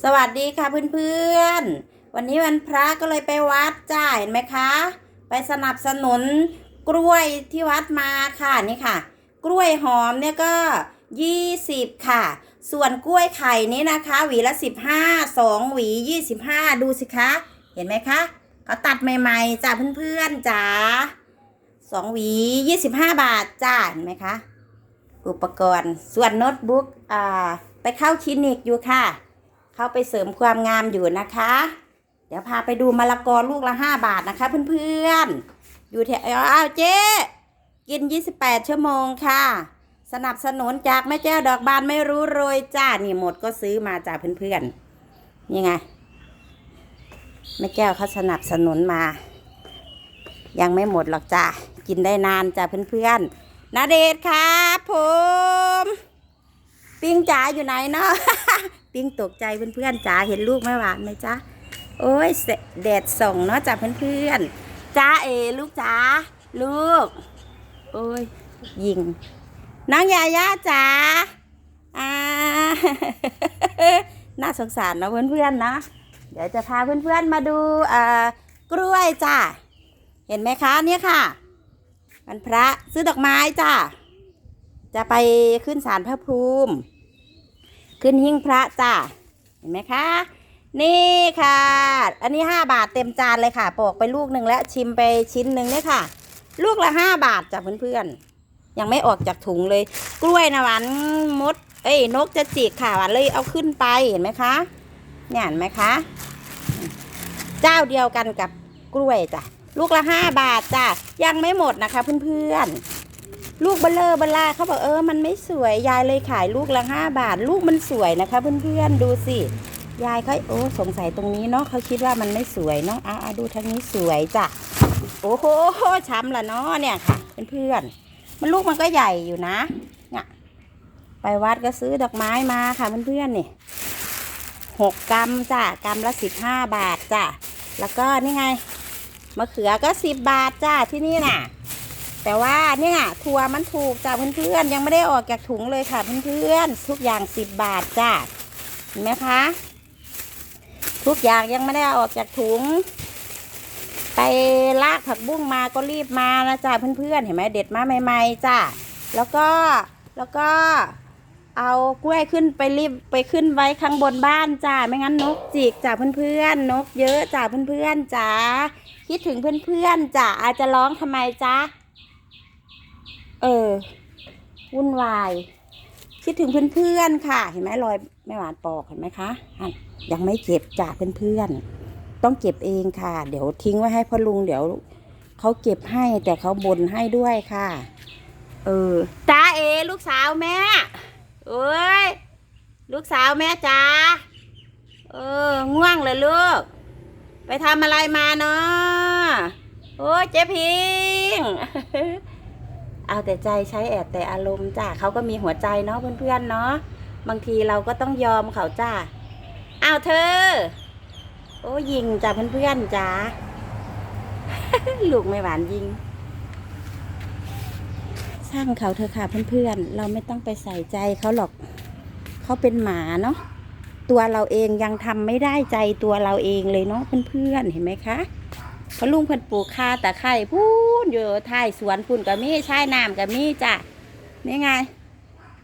สวัสดีค่ะเพื่อนๆ วันนี้วันพระก็เลยไปวัดจ้าเห็นไหมคะ ไปสนับสนุนกล้วยที่วัดมาค่ะนี่ค่ะ กล้วยหอมเนี่ยก็20ค่ะ ส่วนกล้วยไข่นี้นะคะ หวีละ15 2หวี25ดูสิคะ เห็นไหมคะเขาตัดใหม่ๆจ้าเพื่อนๆจ้าสองหวี25บาทจ้าเห็นไหมคะ อุปกรณ์ส่วนโน้ตบุ๊กอ่าไปเข้าคลินิกอยู่ค่ะ เข้าไปเสริมความงามอยู่นะคะ เดี๋ยวพาไปดูมะละกอลูกละห้าบาทนะคะเพื่อนๆ อยู่แถวอ้าวเจ๊กิน 28 ชั่วโมงค่ะ สนับสนุนจากแม่แจ้วดอกบานไม่รู้โรยจ้า นี่หมดก็ซื้อมาจากเพื่อนๆ นี่ไง แม่แก้วเขาสนับสนุนมา ยังไม่หมดหรอกจ้ากินได้นานจ้าเพื่อนๆนาเดชครับผม ปิ้งจ๋าอยู่ไหนเนาะ ปิ้งตกใจเพื่อนๆจ๋าเห็นลูกแม่หวานไหมจ๊ะโอ้ยแดดส่องเนาะจ้าเพื่อนๆจ้าเอลูกจ๋าลูก โอ้ยยิงน้องยาย่าจ๋าอ่าน่าสงสารนะเพื่อนๆนะเดี๋ยวจะพาเพื่อนๆมาดูเอ่อกล้วยจ้าเห็นไหมคะเนี่ยค่ะวันพระซื้อดอกไม้จ้าจะไปขึ้นศาลพระภูมิ ขึ้นหิ้งพระจ้าเห็นไหมคะ นี่ค่ะ อันนี้ห้าบาทเต็มจานเลยค่ะปอกไปลูกหนึ่งแล้วชิมไปชิ้นหนึ่งเนี่ยค่ะ ลูกละห้าบาทจ้ะเพื่อนๆ ยังไม่ออกจากถุงเลย กล้วยนะหวานมด เอ้ยนกจะจิกค่ะหวานเลยเอาขึ้นไปเห็นไหมคะเนี่ยเห็นไหมคะ เจ้าเดียวกันกับกล้วยจ้ะลูกละห้าบาทจ้ะยังไม่หมดนะคะเพื่อนๆ ลูกเบลเลอร์เบลล่าเขาบอกเออมันไม่สวยยายเลยขายลูกละห้าบาท ลูกมันสวยนะคะ เพื่อนๆดูสิยายเขาโอ้สงสัยตรงนี้เนาะเขาคิดว่ามันไม่สวยเนาะอ่าดูทางนี้สวยจ้ะโอ้โหช้ำละเนาะเนี่ยค่ะเพื่อนๆมันลูกมันก็ใหญ่อยู่นะเนี่ยไปวัดก็ซื้อดอกไม้มาค่ะเพื่อนๆนี่หกกรัมจ้ะกรัมละสิบห้าบาทจ้ะแล้วก็นี่ไงมะเขือก็สิบบาทจ้ะที่นี่น่ะ แต่ว่าเนี่ยถั่วมันถูกจ้ะเพื่อนๆยังไม่ได้ออกจากถุงเลยค่ะเพื่อนๆทุกอย่างสิบบาทจ้ะเห็นไหมคะ ทุกอย่างยังไม่ได้ออกจากถุง ไปลากผักบุ้งมาก็รีบมานะจ้ะเพื่อนๆเห็นไหมเด็ดมาใหม่ๆจ้ะแล้วก็แล้วก็เอากล้วยขึ้นไปรีบไปขึ้นไว้ข้างบนบ้านจ้ะไม่งั้นนกจิกจ้ะเพื่อนๆนกเยอะจ้ะเพื่อนๆจ้ะคิดถึงเพื่อนๆจ้ะอาจจะร้องทำไมจ้ะ เออ วุ่นวาย คิดถึงเพื่อนๆค่ะ เห็นไหมรอยแม่หวานปอกเห็นไหมคะยังไม่เก็บจากเพื่อนๆต้องเก็บเองค่ะ เดี๋ยวทิ้งไว้ให้พ่อลุงเดี๋ยวเขาเก็บให้แต่เขาบ่นให้ด้วยค่ะ เออจ้าเอลูกสาวแม่เอ้ยลูกสาวแม่จ้าเออ ง่วงเลยลูก ไปทำอะไรมาเนาะโอ้เจ๊พิง เอาแต่ใจใช้แอบแต่อารมณ์จ้าเขาก็มีหัวใจเนาะเพื่อนๆเนาะบางทีเราก็ต้องยอมเขาจ้าอ้าวเธอ โอ้ยิงจ้าเพื่อนๆจ้าลูกไม่หวานยิงช่างเขาเถอค่ะเพื่อนๆเราไม่ต้องไปใส่ใจเขาหรอกเขาเป็นหมาเนาะตัวเราเองยังทำไม่ได้ใจตัวเราเองเลยเนาะเพื่อนๆเห็นไหมคะ พอลุงเพิ่นปลูกคาตะไคร่พูนอยู่ท้ายสวนพุ่นกับมีใช้น้ำกับมีจ้ะนี่ไง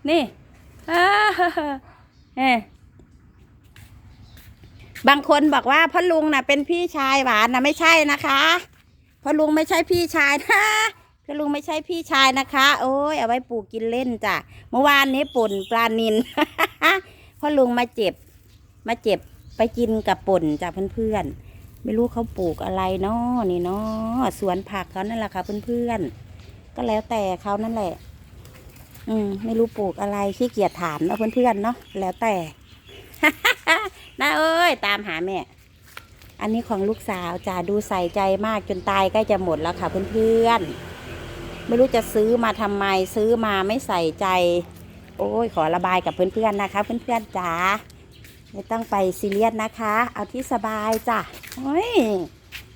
นี่เอ้บางคนบอกว่าพ่อลุงน่ะเป็นพี่ชายหวานนะไม่ใช่นะคะพ่อลุงไม่ใช่พี่ชายนะพ่อลุงไม่ใช่พี่ชายนะคะ โอ้ยเอาไว้ปลูกกินเล่นจ้ะเมื่อวานนี้ป่นปลานินพ่อลุงมาเจ็บ มาเจ็บไปกินกับป่นจ้ะเพื่อนๆ ไม่รู้เขาปลูกอะไรเนาะนี่เนาะสวนผักเขานั่นแหละค่ะเพื่อนๆก็แล้วแต่เขานั่นแหละ อืมไม่รู้ปลูกอะไรขี้เกียจถามเนาะเพื่อนๆเนาะแล้วแต่น้าเอ้ย ตามหาแม่ อันนี้ของลูกสาวจ่าดูใส่ใจมากจนตายใกล้จะหมดแล้วค่ะเพื่อนๆไม่รู้จะซื้อมาทำไมซื้อมาไม่ใส่ใจ โอ้ยขอระบายกับเพื่อนๆนะคะ เพื่อนๆจ๋าไม่ต้องไปซีเรียสนะคะ เอาที่สบายจ้ะ โอ้ย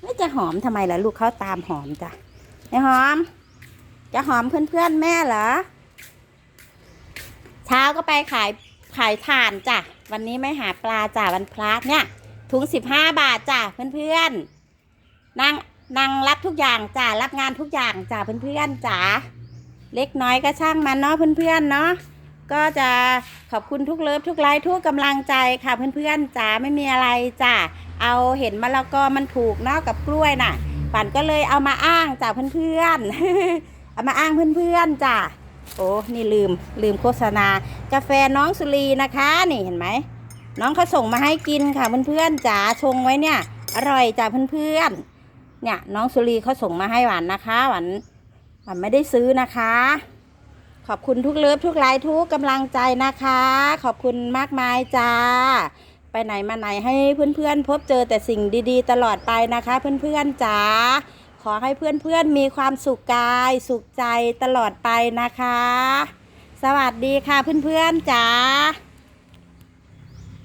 ไม่จะหอมทำไมล่ะลูกเขาตามหอมจ้ะไอหอม จะหอมเพื่อนๆแม่เหรอ เช้าก็ไปขายขายถ่านจ้ะ วันนี้ไม่หาปลาจ้ะวันพระเนี่ยถุงสิบห้าบาทจ้ะเพื่อนๆนางนางรับทุกอย่างจ้ะรับงานทุกอย่างจ้ะเพื่อนๆจ้ะเล็กน้อยก็ช่างมันเนาะเพื่อนๆเนาะ ก็จะขอบคุณทุกเลิฟทุกไลค์ทุกกำลังใจค่ะเพื่อนๆจ้ะไม่มีอะไรจ้ะเอาเห็นมะละกอมันถูกเนาะกับกล้วยน่ะปั่นก็เลยเอามาอ้างจ้ะเพื่อนๆเอามาอ้างเพื่อนๆจ้ะโอ้นี่ลืมลืมโฆษณา กาแฟน้องสุรีนะคะนี่เห็นไหมน้องเขาส่งมาให้กินค่ะเพื่อนๆจ๋าชงไว้เนี่ย อร่อยจ้ะเพื่อนๆเนี่ยน้องสุรีเขาส่งมาให้หวานนะคะหวานหวานไม่ได้ซื้อนะคะ ขอบคุณทุกเลิฟทุกไลค์ทุกกำลังใจนะคะ ขอบคุณมากมายจ้า ไปไหนมาไหนให้เพื่อนๆ พบเจอแต่สิ่งดีๆ ตลอดไปนะคะ เพื่อนๆจ๋าขอให้เพื่อนๆมีความสุขกาย สุขใจตลอดไปนะคะ สวัสดีค่ะเพื่อนๆจ๋า